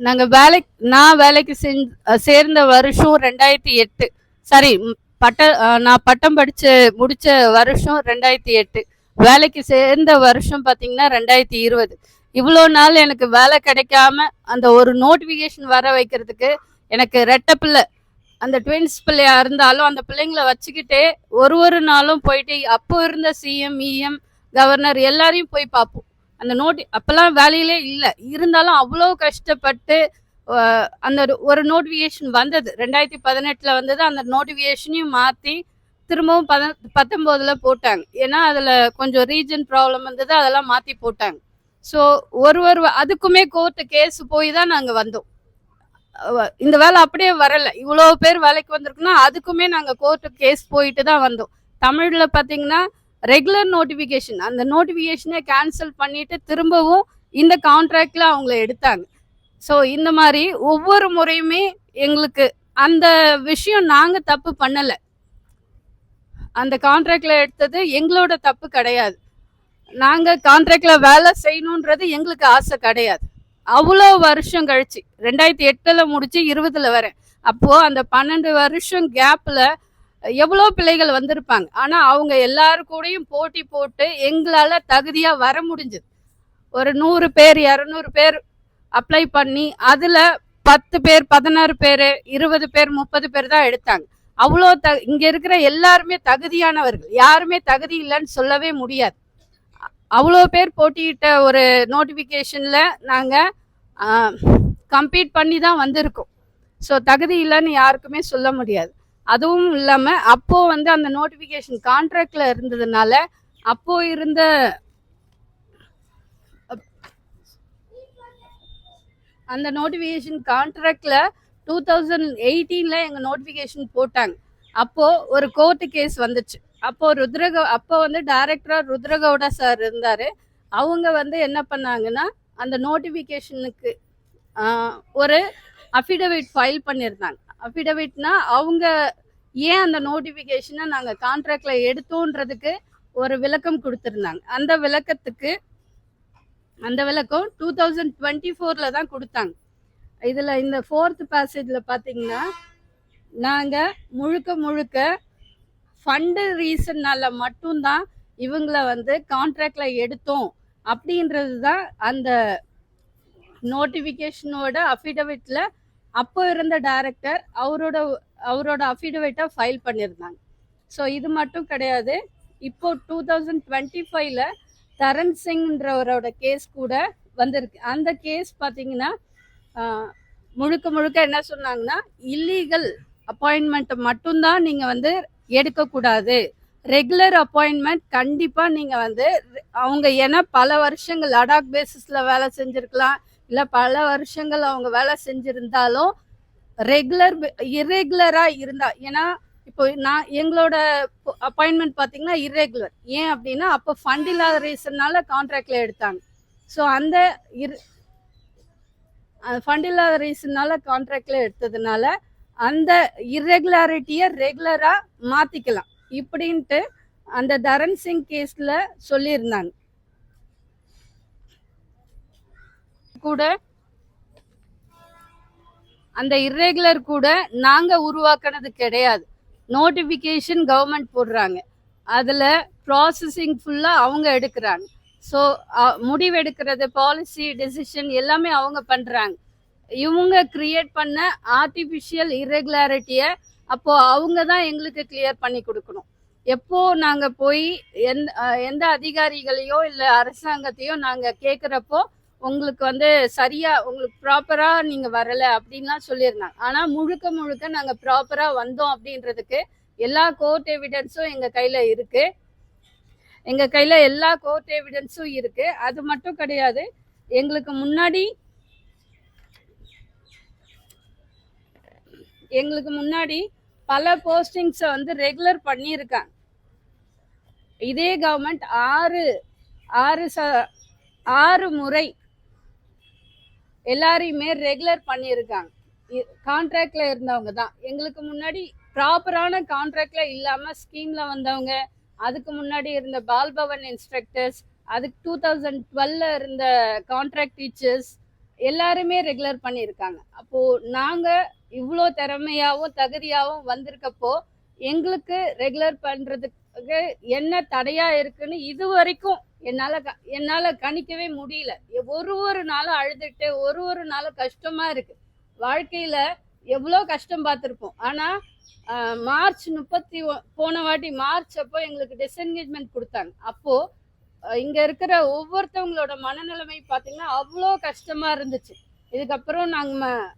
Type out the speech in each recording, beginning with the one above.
நாங்கள் வேலைக்கு நான் வேலைக்கு சேர்ந்த வருஷம் ரெண்டாயிரத்தி எட்டு. சாரி பட்ட நான் பட்டம் படித்த முடித்த வருஷம் ரெண்டாயிரத்தி எட்டு. வேலைக்கு சேர்ந்த வருஷம் பார்த்தீங்கன்னா ரெண்டாயிரத்தி இருபது. இவ்வளோ நாள் எனக்கு வேலை கிடைக்காம அந்த ஒரு நோட்டிஃபிகேஷன் வர வைக்கிறதுக்கு எனக்கு ரெட்ட பிள்ளை. அந்த ட்வின்ஸ் பிள்ளையா இருந்தாலும் அந்த பிள்ளைங்கள வச்சுக்கிட்டே ஒரு ஒரு நாளும் போயிட்டு அப்போ இருந்த சிஎம் இஎம் கவர்னர் எல்லாரையும் போய் பார்ப்போம் அந்த நோட்டு அப்போல்லாம் வேலையிலே இல்லை. இருந்தாலும் அவ்வளோ கஷ்டப்பட்டு அந்த ஒரு- நோட்டிஃபிகேஷன் வந்தது. ரெண்டாயிரத்தி பதினெட்டில் வந்தது. அந்த நோட்டிஃபிகேஷனையும் மாற்றி திரும்பவும் பத பத்தொம்போதில் போட்டாங்க. ஏன்னா அதில் கொஞ்சம் ரீஜன் ப்ராப்ளம் வந்தது அதெல்லாம் மாற்றி போட்டாங்க. ஸோ ஒரு ஒரு அதுக்குமே கோர்ட்டு கேஸ் போய் தான் நாங்கள் வந்தோம். இந்த வேலை அப்படியே வரல. இவ்வளோ பேர் வேலைக்கு வந்திருக்குன்னா அதுக்குமே நாங்கள் கோர்ட்டு கேஸ் போயிட்டு தான் வந்தோம். தமிழில் பார்த்தீங்கன்னா ரெகுலர் நோட்டிஃபிகேஷன் அந்த நோட்டிஃபிகேஷனை கேன்சல் பண்ணிட்டு திரும்பவும் இந்த கான்ட்ராக்ட்ல அவங்கள எடுத்தாங்க. ஸோ இந்த மாதிரி ஒவ்வொரு முறையுமே எங்களுக்கு அந்த விஷயம் நாங்கள் தப்பு பண்ணலை. அந்த கான்ட்ராக்ட்ல எடுத்தது எங்களோட தப்பு கிடையாது. நாங்கள் கான்ட்ராக்ட்ல வேலை செய்யணுன்றது எங்களுக்கு ஆசை கிடையாது. அவ்வளோ வருஷம் கழிச்சு ரெண்டாயிரத்தி எட்டில் முடிச்சு இருபதுல வரேன் அப்போது அந்த பன்னெண்டு வருஷம் கேப்பில் எவ்வளோ பிள்ளைகள் வந்திருப்பாங்க. ஆனால் அவங்க எல்லாரு கூடயும் போட்டி போட்டு எங்களால் தகுதியாக வர முடிஞ்சது. ஒரு நூறு பேர் இரநூறு பேர் அப்ளை பண்ணி அதில் பத்து பேர் பதினாறு பேர் இருபது பேர் முப்பது பேர் தான் எடுத்தாங்க. அவ்வளோ த இங்கே இருக்கிற எல்லாருமே தகுதியானவர்கள். யாருமே தகுதி இல்லைன்னு சொல்லவே முடியாது. அவ்வளோ பேர் போட்டியிட்ட ஒரு நோட்டிஃபிகேஷனில் நாங்கள் கம்ப்ளீட் பண்ணி தான் வந்திருக்கோம். ஸோ தகுதி இல்லைன்னு யாருக்குமே சொல்ல முடியாது. அதுவும் இல்லாமல் அப்போ வந்து அந்த நோட்டிஃபிகேஷன் கான்ட்ராக்டில் இருந்ததுனால அப்போ இருந்த அந்த நோட்டிஃபிகேஷன் கான்ட்ராக்டில் டூ தௌசண்ட் எயிட்டீனில் எங்கள் நோட்டிஃபிகேஷன் போட்டாங்க. அப்போது ஒரு கோர்ட்டு கேஸ் வந்துச்சு. அப்போது ருத்ரக அப்போ வந்து டைரக்டராக ருத்ரகவுடா சார் இருந்தார். அவங்க வந்து என்ன பண்ணாங்கன்னா அந்த நோட்டிஃபிகேஷனுக்கு ஒரு அஃபிடவிட் ஃபைல் பண்ணியிருந்தாங்க. அஃபிடவிட்னா அவங்க ஏன் அந்த நோட்டிஃபிகேஷனை நாங்கள் கான்ட்ராக்டில் எடுத்தோன்றதுக்கு ஒரு விளக்கம் கொடுத்துருந்தாங்க. அந்த விளக்கத்துக்கு அந்த விளக்கம் டூ தௌசண்ட் டுவெண்ட்டி ஃபோரில் தான் கொடுத்தாங்க. இதில் இந்த ஃபோர்த் பேசேஜில் பார்த்தீங்கன்னா நாங்கள் முழுக்க முழுக்க ஃபண்டு ரீசன்னால் மட்டும்தான் இவங்கள வந்து கான்ட்ராக்டில் எடுத்தோம். அப்படின்றது தான் அந்த நோட்டிஃபிகேஷனோட அஃபிடவிட்டில் அப்போ இருந்த டைரக்டர் அவரோட அவரோட அஃபிடவிட்டை ஃபைல் பண்ணியிருந்தாங்க ஸோ இது மட்டும் கிடையாது. இப்போ டூ தௌசண்ட் டுவெண்ட்டி ஃபைவ்ல தரன் சிங்ன்றவரோட கேஸ் கூட வந்திருக்கு. அந்த கேஸ் பார்த்தீங்கன்னா முழுக்க முழுக்க என்ன சொன்னாங்கன்னா இல்லீகல் அப்பாயின்மெண்ட்டை மட்டும்தான் நீங்கள் வந்து எடுக்கக்கூடாது. ரெகுலர் அப்பாயின்மெண்ட் கண்டிப்பாக நீங்கள் வந்து அவங்க ஏன்னா பல வருஷங்கள் லடாக் பேசிஸில் வேலை செஞ்சுருக்கலாம். இல்லை பல வருஷங்கள் அவங்க வேலை செஞ்சுருந்தாலும் ரெகுலர் இரெகுலராக இருந்தா. ஏன்னா இப்போ நான் எங்களோட அப்பாயின்மெண்ட் பார்த்தீங்கன்னா இரெகுலர் ஏன் அப்படின்னா அப்போ ஃபண்ட் இல்லாத ரீசன்னால கான்ட்ராக்டில் எடுத்தாங்க. ஸோ அந்த இரு ஃபண்ட் இல்லாத ரீசன்னால கான்ட்ராக்டில் எடுத்ததுனால அந்த இர்ரெகுலாரிட்டியை ரெகுலராக மாற்றிக்கலாம் இப்படின்ட்டு அந்த தரன் சிங் கேஸில் சொல்லியிருந்தாங்க. கூட அந்த இர்ரெகுலர் கூட நாங்கள் உருவாக்குனது கிடையாது. நோட்டிஃபிகேஷன் கவர்மெண்ட் போடுறாங்க. அதில் ப்ராசஸிங் ஃபுல்லாக அவங்க எடுக்கிறாங்க. ஸோ முடிவெடுக்கிறது பாலிசி டெசிஷன் எல்லாமே அவங்க பண்ணுறாங்க இவங்க கிரியேட் பண்ண ஆர்டிஃபிஷியல் இரெகுலாரிட்டியை அப்போ அவங்க தான் எங்களுக்கு கிளியர் பண்ணி கொடுக்கணும். எப்போ நாங்க போய் எந்த எந்த அதிகாரிகளையோ இல்லை அரசாங்கத்தையோ நாங்க கேட்குறப்போ உங்களுக்கு வந்து சரியா உங்களுக்கு ப்ராப்பரா நீங்க வரல அப்படின்லாம் சொல்லியிருந்தாங்க. ஆனா முழுக்க முழுக்க நாங்க ப்ராப்பரா வந்தோம் அப்படின்றதுக்கு எல்லா கோர்ட் எவிடன்ஸும் எங்க கையில இருக்கு. எங்க கையில எல்லா கோர்ட் எவிடன்ஸும் இருக்கு. அது மட்டும் கிடையாது எங்களுக்கு முன்னாடி எங்களுக்கு முன்னாடி பல போஸ்டிங்ஸை வந்து ரெகுலர் பண்ணியிருக்காங்க. இதே கவர்மெண்ட் ஆறு ஆறு ச ஆறு முறை எல்லாரையுமே ரெகுலர் பண்ணியிருக்காங்க. கான்ட்ராக்ட்ல இருந்தவங்க தான். எங்களுக்கு முன்னாடி ப்ராப்பரான கான்ட்ராக்ட்ல இல்லாம ஸ்கீம்ல வந்தவங்க அதுக்கு முன்னாடி இருந்த பால்பவன் இன்ஸ்ட்ரக்டர்ஸ் அதுக்கு டூ தௌசண்ட் டுவெல்ல இருந்த கான்ட்ராக்ட் டீச்சர்ஸ் எல்லாருமே ரெகுலர் பண்ணியிருக்காங்க. அப்போ நாங்க இவ்வளோ திறமையாகவும் தகுதியாகவும் வந்திருக்கப்போ எங்களுக்கு ரெகுலர் பண்றதுக்கு என்ன தடையா இருக்குன்னு இது வரைக்கும் என்னால க- என்னால கணிக்கவே முடியல. ஒரு ஒரு நாளும் அழுதுட்டு ஒரு ஒரு நாளும் கஷ்டமா இருக்கு. வாழ்க்கையில எவ்வளோ கஷ்டம் பார்த்துருப்போம். ஆனா மார்ச் முப்பத்தி ஒ- போன வாட்டி மார்ச் அப்போ எங்களுக்கு டிஸ்என்கேஜ்மெண்ட் கொடுத்தாங்க. அப்போ இங்க இருக்கிற ஒவ்வொருத்தவங்களோட மனநிலைமை பார்த்தீங்கன்னா அவ்வளோ கஷ்டமா இருந்துச்சு. இதுக்கப்புறம் நாங்க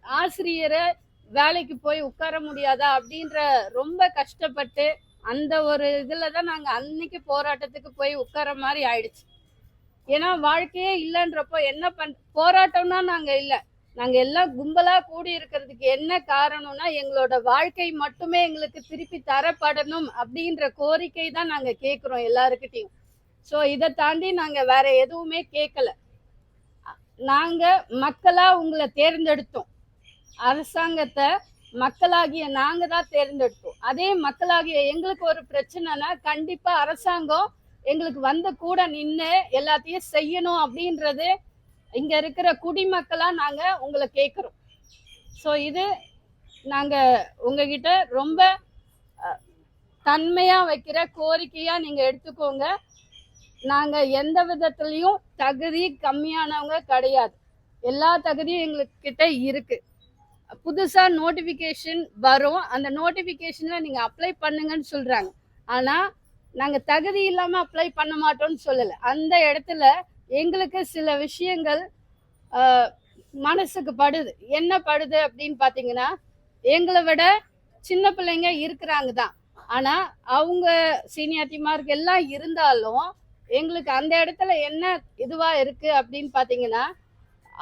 ஆசிரியரை வேலைக்கு போய் உட்கார முடியாதா அப்படின்ற ரொம்ப கஷ்டப்பட்டு அந்த ஒரு இதில் தான் நாங்கள் அன்னைக்கு போராட்டத்துக்கு போய் உட்கார மாதிரி ஆயிடுச்சு. ஏன்னா வாழ்க்கையே இல்லைன்றப்போ என்ன பண் போராட்டம்னா நாங்கள் இல்லை. நாங்கள் எல்லாம் கும்பலாக கூடி இருக்கிறதுக்கு என்ன காரணம்னா எங்களோட வாழ்க்கை மட்டுமே எங்களுக்கு திருப்பி தரப்படணும் அப்படின்ற கோரிக்கை தான் நாங்கள் கேட்குறோம் எல்லாருக்கிட்டையும். ஸோ இதை தாண்டி நாங்கள் வேற எதுவுமே கேட்கல நாங்கள் மக்களாக உங்களை தேர்ந்தெடுத்தோம். அரசாங்கத்தை மக்களாகிய நாங்க தான் தேர்ந்தெடுப்போம் அதே மக்களாகிய எங்களுக்கு ஒரு பிரச்சனைனா கண்டிப்பா அரசாங்கம் எங்களுக்கு வந்து கூட நின்று எல்லாத்தையும் செய்யணும் அப்படின்றது இங்க இருக்கிற குடிமக்களா நாங்க உங்களை கேட்குறோம் ஸோ இது நாங்க உங்ககிட்ட ரொம்ப தன்மையா வைக்கிற கோரிக்கையா நீங்க எடுத்துக்கோங்க. நாங்க எந்த விதத்துலயும் தகுதி கம்மியானவங்க கிடையாது. எல்லா தகுதியும் எங்களுக்கு கிட்ட இருக்கு. புதுசாக நோட்டிஃபிகேஷன் வரும். அந்த நோட்டிஃபிகேஷனில் நீங்கள் அப்ளை பண்ணுங்கன்னு சொல்கிறாங்க ஆனால் நாங்கள் தகுதி இல்லாமல் அப்ளை பண்ண மாட்டோம்னு சொல்லலை. அந்த இடத்துல எங்களுக்கு சில விஷயங்கள் மனசுக்கு படுது. என்ன படுது அப்படின்னு பார்த்தீங்கன்னா எங்களை விட சின்ன பிள்ளைங்க இருக்கிறாங்க தான். ஆனால் அவங்க சீனியாரிட்டி மார்க் எல்லாம் இருந்தாலும் எங்களுக்கு அந்த இடத்துல என்ன இதுவாக இருக்குது அப்படின்னு பார்த்தீங்கன்னா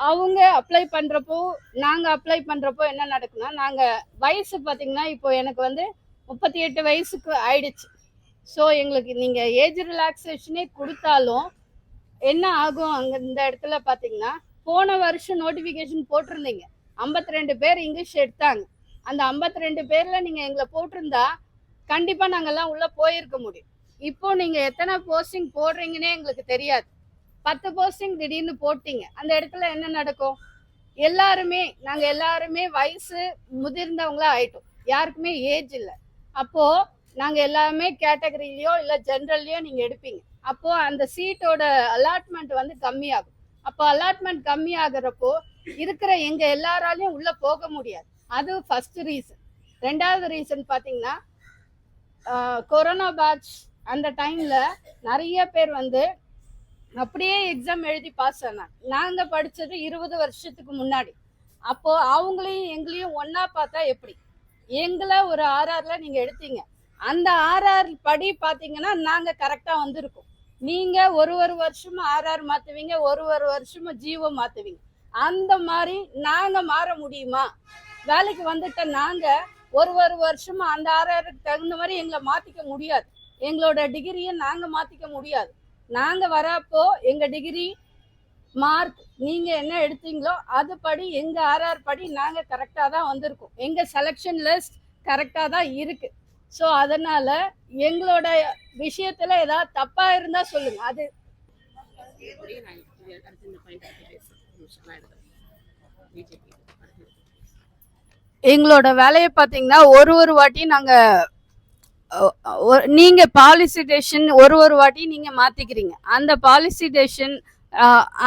அவங்க அப்ளை பண்றப்போ நாங்க அப்ளை பண்றப்போ என்ன நடக்குன்னா நாங்க வயசு பாத்தீங்கன்னா இப்போ எனக்கு வந்து முப்பத்தி எட்டு வயசுக்கு ஆயிடுச்சு. ஸோ எங்களுக்கு நீங்க ஏஜ் ரிலாக்ஸேஷனே கொடுத்தாலும் என்ன ஆகும்? அங்க இந்த இடத்துல பாத்தீங்கன்னா போன வருஷம் நோட்டிபிகேஷன் போட்டிருந்தீங்க. 52 ரெண்டு பேர் இங்கிலீஷ் எடுத்தாங்க. அந்த 52 ரெண்டு பேர்ல நீங்க எங்களை போட்டிருந்தா கண்டிப்பா நாங்கெல்லாம் உள்ள போயிருக்க முடியும். இப்போ நீங்க எத்தனை போஸ்டிங் போடுறீங்கன்னே எங்களுக்கு தெரியாது. பத்து போஸ்டிங் திடீர்னு போட்டீங்க. அந்த இடத்துல என்ன நடக்கும்? எல்லாருமே நாங்க எல்லாருமே வயசு முதிர்ந்தவங்களா ஆயிட்டோம். யாருக்குமே ஏஜ் இல்லை. அப்போ நாங்க எல்லாமே கேட்டகரியிலயோ இல்ல ஜென்ரல்லையோ நீங்க எடுப்பீங்க. அப்போ அந்த சீட்டோட அலாட்மெண்ட் வந்து கம்மியாகும். அப்போ அலாட்மெண்ட் கம்மி ஆகுறப்போ இருக்கிற எங்க எல்லாராலையும் உள்ள போக முடியாது. அது ஃபர்ஸ்ட் ரீசன் ரெண்டாவது ரீசன் பாத்தீங்கன்னா கொரோனா பேட்ச் அந்த டைம்ல நிறைய பேர் வந்து அப்படியே எக்ஸாம் எழுதி பாஸ் ஆனாங்க. நாங்க படிச்சது இருபது வருஷத்துக்கு முன்னாடி. அப்போ அவங்களையும் எங்களையும் ஒன்னா பார்த்தா எப்படி? எங்களை ஒரு ஆர்ஆர்ல நீங்க எடுத்தீங்க. அந்த ஆர்ஆர் படி பாத்தீங்கன்னா நாங்க கரெக்டா வந்திருக்கோம். நீங்க ஒரு ஒரு வருஷமும் ஆர்ஆர் மாத்துவீங்க ஒரு ஒரு வருஷமும் ஜீவோ மாத்துவீங்க. அந்த மாதிரி நாங்க மாற முடியுமா? வேலைக்கு வந்துட்ட நாங்க ஒரு ஒரு வருஷமும் அந்த ஆர்ஆருக்கு தகுந்த மாதிரி எங்களை மாத்திக்க முடியாது. எங்களோட டிகிரியை நாங்க மாத்திக்க முடியாது. நாங்க வரப்போ எங்க டிகிரி மார்க் நீங்க என்ன எடுத்தீங்களோ அது படி எங்க ஆர்ஆர் படி நாங்க கரெக்டா தான் வந்திருக்கோம். எங்க செலெக்ஷன் லிஸ்ட் கரெக்டா தான் இருக்கு. ஸோ அதனால எங்களோட விஷயத்துல ஏதாவது தப்பா இருந்தா சொல்லுங்க. அது எங்களோட வேலையை பார்த்தீங்கன்னா ஒரு ஒரு வாட்டி நாங்கள் நீங்க பாலிசி ஒரு ஒரு வாட்டி நீங்க மாத்திக்கிறீங்க. அந்த பாலிசி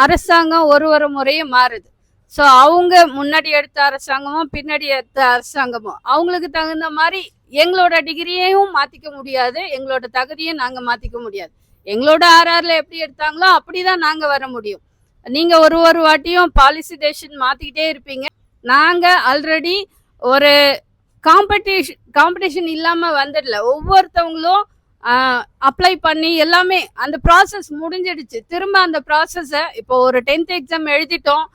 அரசாங்கம் ஒரு ஒரு முறையும் மாறுது. ஸோ அவங்க முன்னாடி எடுத்த அரசாங்கமும் பின்னாடி எடுத்த அரசாங்கமும் அவங்களுக்கு தகுந்த மாதிரி எங்களோட டிகிரியையும் மாத்திக்க முடியாது. எங்களோட தகுதியும் நாங்க மாத்திக்க முடியாது. எங்களோட ஆர்ஆர்ல எப்படி எடுத்தாங்களோ அப்படிதான் நாங்க வர முடியும். நீங்க ஒரு ஒரு வாட்டியும் பாலிசி டெசிஷன் மாத்திக்கிட்டே இருப்பீங்க. நாங்க ஆல்ரெடி ஒரு காம்படிஷன் காம்படிஷன் இல்லாமல் வந்துடல. ஒவ்வொருத்தவங்களும் அப்ளை பண்ணி எல்லாமே அந்த ப்ராசஸ் முடிஞ்சிடுச்சு. திரும்ப அந்த ப்ராசஸை இப்போ ஒரு டென்த் எக்ஸாம் எழுதிட்டோம்.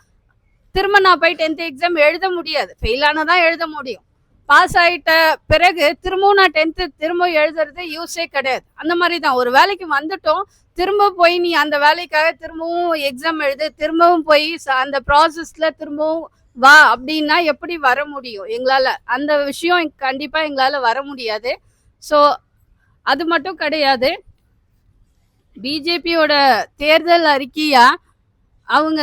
திரும்ப நான் போய் டென்த் எக்ஸாம் எழுத முடியாது. ஃபெயிலான தான் எழுத முடியும். பாஸ் ஆகிட்ட பிறகு திரும்பவும் நான் டென்த்து திரும்ப எழுதுறது யூஸே கிடையாது. அந்த மாதிரி தான் ஒரு வேலைக்கு வந்துட்டோம். திரும்ப போய் நீ அந்த வேலைக்காக திரும்பவும் எக்ஸாம் எழுது. திரும்பவும் போய் ச- அந்த ப்ராசஸில் திரும்பவும் வா அப்படின்னா எப்படி வர முடியும்? எங்களால் அந்த விஷயம் கண்டிப்பாக எங்களால் வர முடியாது. ஸோ அது மட்டும் கிடையாது. பிஜேபியோட தேர்தல் அறிக்கையா? அவங்க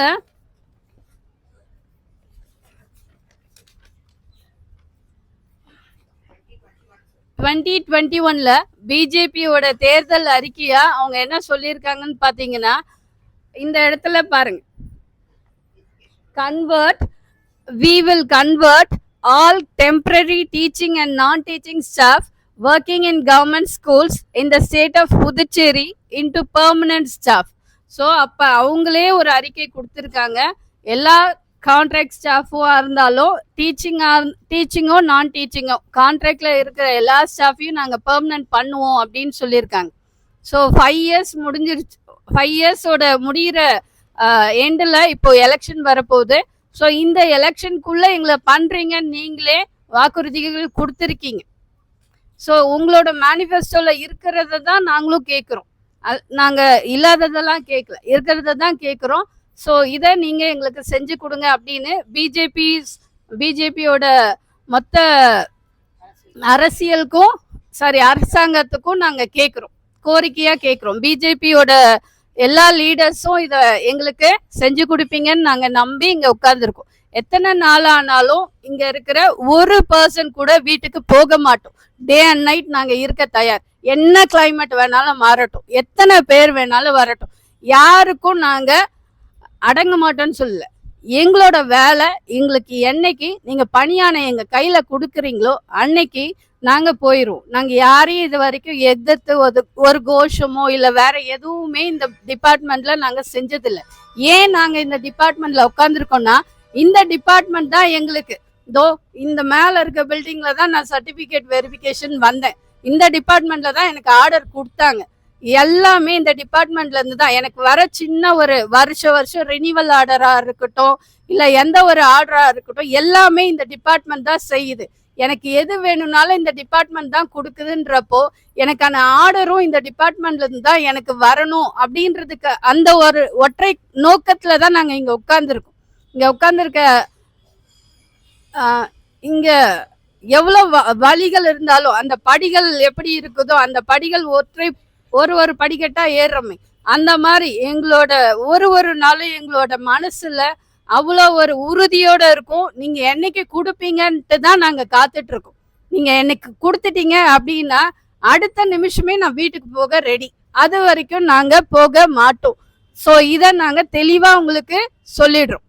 டுவெண்ட்டி டுவெண்ட்டி ஒன்ல பிஜேபியோட தேர்தல் அறிக்கையா? அவங்க என்ன சொல்லியிருக்காங்கன்னு பார்த்தீங்கன்னா இந்த இடத்துல பாருங்க. Convert we will convert all temporary teaching and non-teaching staff working in government schools in the state of Puducherry into permanent staff so அப்போ அவங்களே ஒரு அறிக்கை கொடுத்துருக்காங்க. எல்லா கான்ட்ராக்ட் ஸ்டாஃபும் இருந்தாலும் டீச்சிங்காக டீச்சிங்கோ நான் டீச்சிங்கோ கான்ட்ராக்டில் இருக்கிற எல்லா ஸ்டாஃபையும் நாங்கள் பெர்மனன்ட் பண்ணுவோம் அப்படின்னு சொல்லியிருக்காங்க. ஸோ ஃபைவ் இயர்ஸ் முடிஞ்சிருச்சு ஃபைவ் இயர்ஸோட முடிகிற எண்டில் இப்போ எலெக்ஷன் வரப்போகுது. ஸோ இந்த எலெக்ஷனுக்குள்ளே எங்களை பண்ணுறீங்கன்னு நீங்களே வாக்குறுதிகள் கொடுத்துருக்கீங்க. ஸோ உங்களோட மேனிஃபெஸ்டோவில் இருக்கிறத தான் நாங்களும் கேட்குறோம். நாங்கள் இல்லாததெல்லாம் கேட்கல. இருக்கிறத தான் கேட்குறோம். ஸோ இதை நீங்கள் எங்களுக்கு செஞ்சு கொடுங்க அப்படின்னு பிஜேபி பிஜேபியோட மொத்த அரசியலுக்கும் சாரி அரசாங்கத்துக்கும் நாங்கள் கேட்குறோம். கோரிக்கையாக கேட்குறோம். பிஜேபியோட எல்லா லீடர்ஸும் இதை எங்களுக்கு செஞ்சு கொடுப்பீங்கன்னு நாங்கள் நம்பி இங்கே உட்கார்ந்துருக்கோம். எத்தனை நாள் ஆனாலும் இங்கே இருக்கிற ஒரு பர்சன் கூட வீட்டுக்கு போக மாட்டோம். டே அண்ட் நைட் நாங்கள் இருக்க தயார். என்ன கிளைமேட் வேணாலும் மாறட்டும். எத்தனை பேர் வேணாலும் வரட்டும். யாருக்கும் நாங்கள் அடங்க மாட்டோம்னு சொல்லலை. எங்களோட வேலை எங்களுக்கு என்னைக்கு நீங்கள் பணியான எங்கள் கையில் கொடுக்குறீங்களோ அன்னைக்கு நாங்கள் போயிடுவோம் நாங்கள் யாரையும் இது வரைக்கும் எதிர்த்து ஒரு ஒரு கோஷமோ இல்லை வேற எதுவுமே இந்த டிபார்ட்மெண்ட்ல நாங்கள் செஞ்சதில்ல. ஏன் நாங்கள் இந்த டிபார்ட்மெண்ட்ல உட்காந்துருக்கோம்னா இந்த டிபார்ட்மெண்ட் தான் எங்களுக்கு. தோ இந்த மேலே இருக்க பில்டிங்கில் தான் நான் சர்டிஃபிகேட் வெரிஃபிகேஷன் வந்தேன். இந்த டிபார்ட்மெண்ட்ல தான் எனக்கு ஆர்டர் கொடுத்தாங்க. எல்லாமே இந்த டிபார்ட்மெண்ட்ல இருந்து தான். எனக்கு வர சின்ன ஒரு வருஷ வருஷம் ரினிவல் ஆர்டரா இருக்கட்டும் இல்ல எந்த ஒரு ஆர்டரா இருக்கட்டும் எல்லாமே இந்த டிபார்ட்மெண்ட் தான் செய்யுது. எனக்கு எது வேணும்னாலும் இந்த டிபார்ட்மெண்ட் தான் கொடுக்குதுன்றப்போ எனக்கான ஆர்டரும் இந்த டிபார்ட்மெண்ட்ல இருந்து தான் எனக்கு வரணும் அப்படின்றதுக்கு அந்த ஒரு ஒற்றை நோக்கத்துல தான் நாங்க இங்க உட்கார்ந்துருக்கோம். இங்க உட்கார்ந்துருக்க இங்க எவ்வளவு வ- வழிகள் இருந்தாலும் அந்த படிகள் எப்படி இருக்குதோ அந்த படிகள் ஒற்றை ஒரு ஒரு படிக்கட்டா ஏறுறோமே. அந்த மாதிரி எங்களோட ஒரு ஒரு நாளும் எங்களோட மனசுல அவ்வளோ ஒரு உறுதியோட இருக்கும். நீங்க என்னைக்கு கொடுப்பீங்கன்ட்டு தான் நாங்க காத்துட்டு இருக்கோம் நீங்க எனக்கு கொடுத்துட்டீங்க அப்படின்னா அடுத்த நிமிஷமே நான் வீட்டுக்கு போக ரெடி அது வரைக்கும் நாங்க போக மாட்டோம். ஸோ இதை நாங்க தெளிவா உங்களுக்கு சொல்லிடுறோம்.